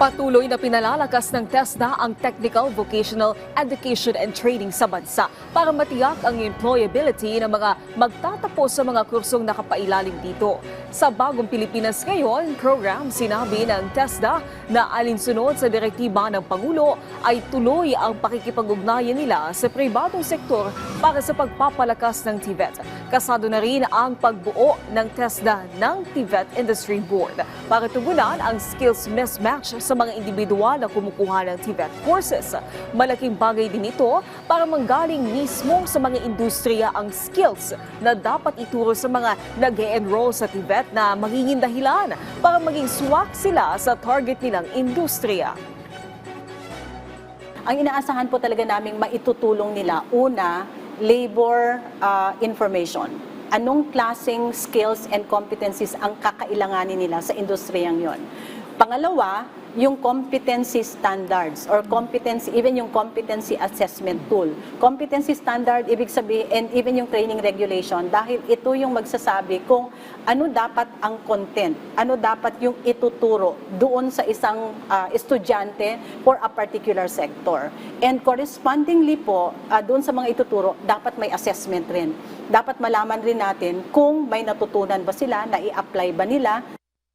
Patuloy na pinalalakas ng TESDA ang Technical Vocational Education and Training sa bansa para matiyak ang employability ng mga magtatapos sa mga kursong nakapailalim dito. Sa Bagong Pilipinas Ngayon program, sinabi ng TESDA na alinsunod sa direktiba ng Pangulo ay tuloy ang pakikipag-ugnayan nila sa pribadong sektor para sa pagpapalakas ng TVET. Kasado na rin ang pagbuo ng TESDA ng TVET Industry Board para tugunan ang skills mismatch sa mga individual na kumukuha ng TVET courses. Malaking bagay din ito para manggaling mismo sa mga industriya ang skills na dapat ituro sa mga nag enroll sa TVET na magiging dahilan para maging swak sila sa target nilang industriya. Ang inaasahan po talaga naming maitutulong nila, una, labor uh, information. Anong klaseng skills and competencies ang kakailanganin nila sa industriyang yon? Pangalawa, yung competency standards or competency, even yung competency assessment tool. Competency standard, ibig sabihin, and even yung training regulation, dahil ito yung magsasabi kung ano dapat ang content, ano dapat yung ituturo doon sa isang ah, estudyante for a particular sector. And correspondingly po, ah, doon sa mga ituturo, dapat may assessment rin. Dapat malaman rin natin kung may natutunan ba sila, na i-apply ba nila,